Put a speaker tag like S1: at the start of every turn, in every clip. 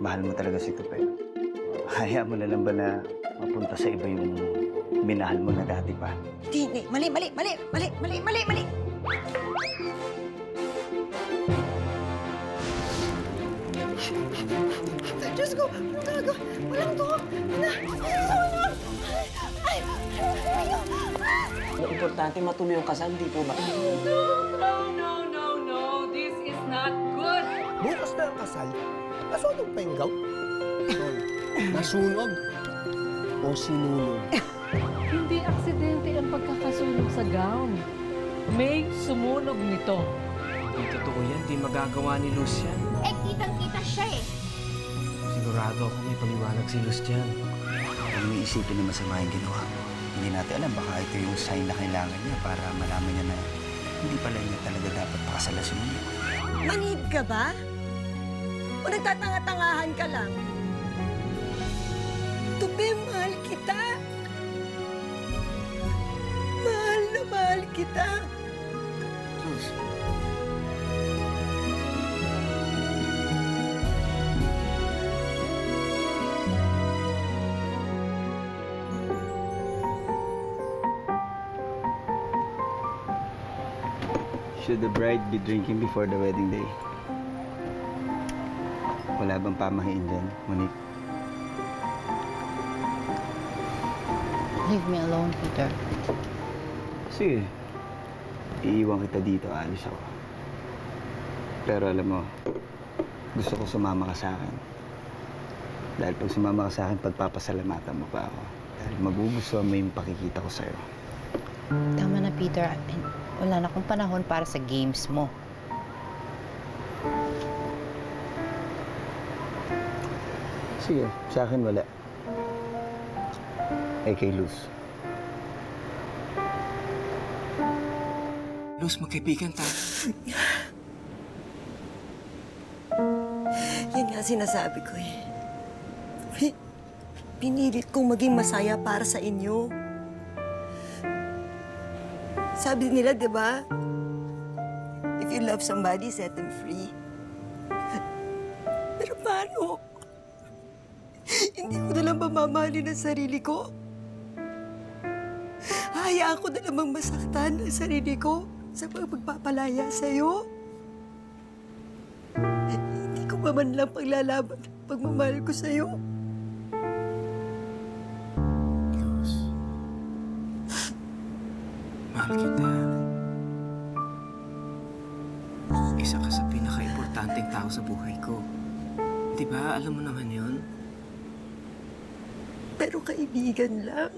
S1: mahal mo talaga si Tupe. Hayaan mo na lang ba na mapunta sa iba yung minahal mo na dati pa?
S2: Hindi, hindi. Mali, mali, mali, mali, mali, mali, mali. Diyos ko, ano talaga? Walang to. Ano? Ay, ay,
S3: Ang importante matuloy yung kasal, di po ba?
S4: No, no, no, no. This is not.
S5: Bukas na ang kasal. Nasunog pa yung gout. Hoy, Nasunog o sinunog?
S4: Hindi aksidente ang pagkakasunog sa gown. May sumunog nito.
S3: Hindi totoo yan. Di magagawa ni Luz yan.
S6: Eh, kitang-kita siya eh.
S3: Sigurado ako may paliwanag si Luz dyan.
S1: Huwag mo isipin na masama yung ginawa mo. Hindi natin alam, baka ito yung sign na kailangan niya para malaman niya na hindi pala niya talaga dapat pakasala si Monique.
S2: Manid ka ba? O nagtatanga-tangahan ka lang? Tupe, mahal kita. Mahal na mahal kita.
S1: Luz, Should the bride be drinking before the wedding day? Wala bang pamahiin dyan, Monique?
S7: Leave me alone, Peter.
S1: Sige. Iiwan kita dito, alis ako. Pero alam mo, gusto ko sumama ka sa akin. Dahil pag sumama ka sa akin, pagpapasalamatan mo pa ako. Dahil magugustuhan mo yung pakikita ko sa'yo.
S7: Tama na, Peter. Wala na akong panahon para sa games mo.
S1: Sige, sa akin wala. Eh kay Luz.
S3: Luz, magkaibigan tayo.
S2: Yan nga sinasabi ko eh. Pi- Pinilit kong maging masaya para sa inyo. Sabi nila, di ba? If you love somebody, set them free. Mamahalin ang sarili ko. Hayaan ko na lamang masaktan ang sarili ko sa pagpapalaya sa'yo. Hindi ko pa man lang paglalaban ang pagmamahal ko sa'yo.
S3: Luz. Mahal kita. Isa ka sa pinaka-importanting tao sa buhay ko. Di ba? Alam mo naman yun.
S2: Pero kaibigan lang.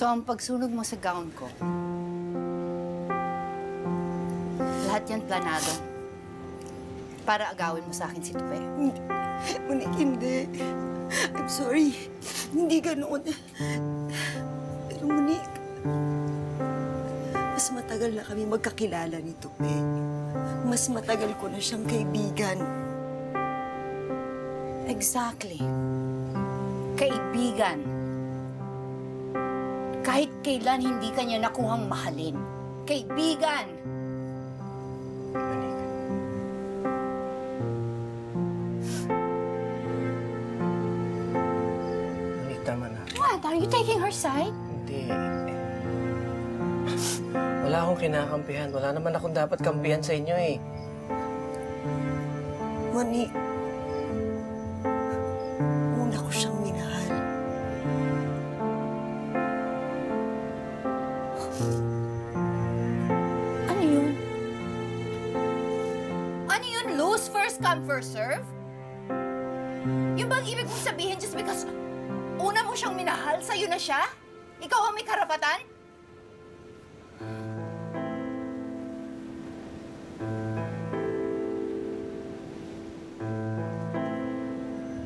S7: So, ang pagsunog mo sa gown ko, lahat yan planado. Para agawin mo sa akin si Tupe.
S2: Monique, hindi. I'm sorry. Hindi ganoon. Pero Monique, mas matagal na kami magkakilala ni Tupe. Mas matagal ko na siyang kaibigan.
S7: Exactly. Kaibigan. Kahit kailan hindi kanya nakuhang mahalin. Kaibigan!
S3: Tama na.
S7: What? Are you taking her side?
S3: Hindi. Wala akong kinakampihan. Wala naman akong dapat kampihan sa inyo eh.
S2: Mani,
S7: serve? Yung bang ibig mong sabihin just because una mo siyang minahal, sa'yo na siya? Ikaw ang may karapatan?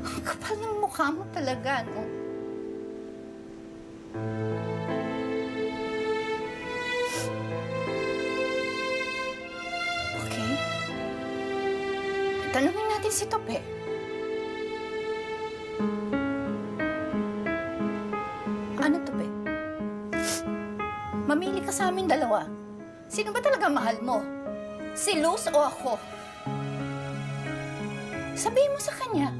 S7: Ang kapal ng mukha mo talaga, no? Tanungin natin si Tope. Ano, Tope? Mamili ka sa amin dalawa. Sino ba talaga mahal mo? Si Luz o ako? Sabihin mo sa kanya.